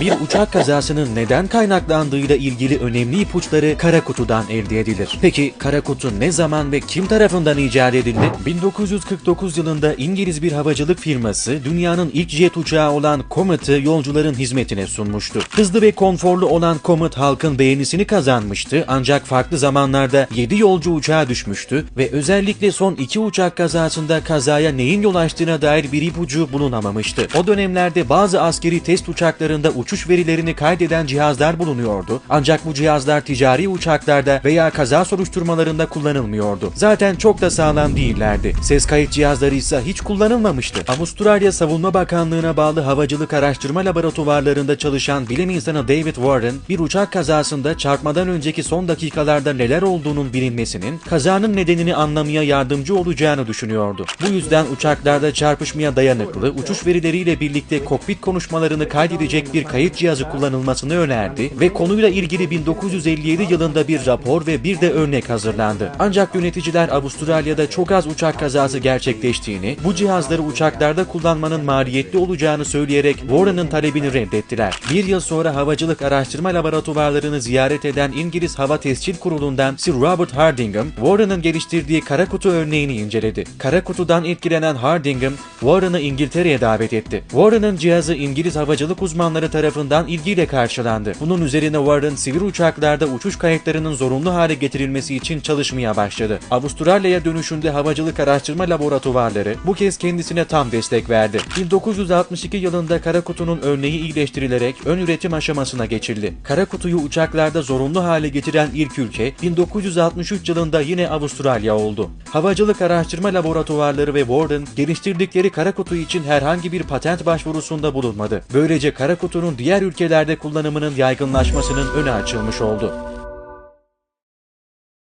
Bir uçak kazasının neden kaynaklandığıyla ilgili önemli ipuçları kara kutudan elde edilir. Peki kara kutu ne zaman ve kim tarafından icat edildi? 1949 yılında İngiliz bir havacılık firması dünyanın ilk jet uçağı olan Comet'ı yolcuların hizmetine sunmuştu. Hızlı ve konforlu olan Comet halkın beğenisini kazanmıştı ancak farklı zamanlarda 7 yolcu uçağa düşmüştü ve özellikle son iki uçak kazasında kazaya neyin yol açtığına dair bir ipucu bulunamamıştı. O dönemlerde bazı askeri test uçaklarında uçuş verilerini kaydeden cihazlar bulunuyordu. Ancak bu cihazlar ticari uçaklarda veya kaza soruşturmalarında kullanılmıyordu. Zaten çok da sağlam değillerdi. Ses kayıt cihazları ise hiç kullanılmamıştı. Avustralya Savunma Bakanlığı'na bağlı havacılık araştırma laboratuvarlarında çalışan bilim insanı David Warren, bir uçak kazasında çarpmadan önceki son dakikalarda neler olduğunun bilinmesinin kazanın nedenini anlamaya yardımcı olacağını düşünüyordu. Bu yüzden uçaklarda çarpışmaya dayanıklı, uçuş verileriyle birlikte kokpit konuşmalarını kaydedecek bir kayıt cihazı kullanılmasını önerdi ve konuyla ilgili 1957 yılında bir rapor ve bir de örnek hazırlandı. Ancak yöneticiler Avustralya'da çok az uçak kazası gerçekleştiğini, bu cihazları uçaklarda kullanmanın maliyetli olacağını söyleyerek Warren'ın talebini reddettiler. Bir yıl sonra havacılık araştırma laboratuvarlarını ziyaret eden İngiliz Hava Tescil Kurulu'ndan Sir Robert Hardingham, Warren'ın geliştirdiği kara kutu örneğini inceledi. Kara kutudan etkilenen Hardingham, Warren'ı İngiltere'ye davet etti. Warren'ın cihazı İngiliz havacılık uzmanları tarafından ilgiyle karşılandı. Bunun üzerine Warren sivil uçaklarda uçuş kayıtlarının zorunlu hale getirilmesi için çalışmaya başladı. Avustralya'ya dönüşünde havacılık araştırma laboratuvarları bu kez kendisine tam destek verdi. 1962 yılında kara kutunun örneği iyileştirilerek ön üretim aşamasına geçildi. Kara kutuyu uçaklarda zorunlu hale getiren ilk ülke 1963 yılında yine Avustralya oldu. Havacılık araştırma laboratuvarları ve Warren geliştirdikleri kara kutu için herhangi bir patent başvurusunda bulunmadı. Böylece kara kutunun diğer ülkelerde kullanımının yaygınlaşmasının önü açılmış oldu.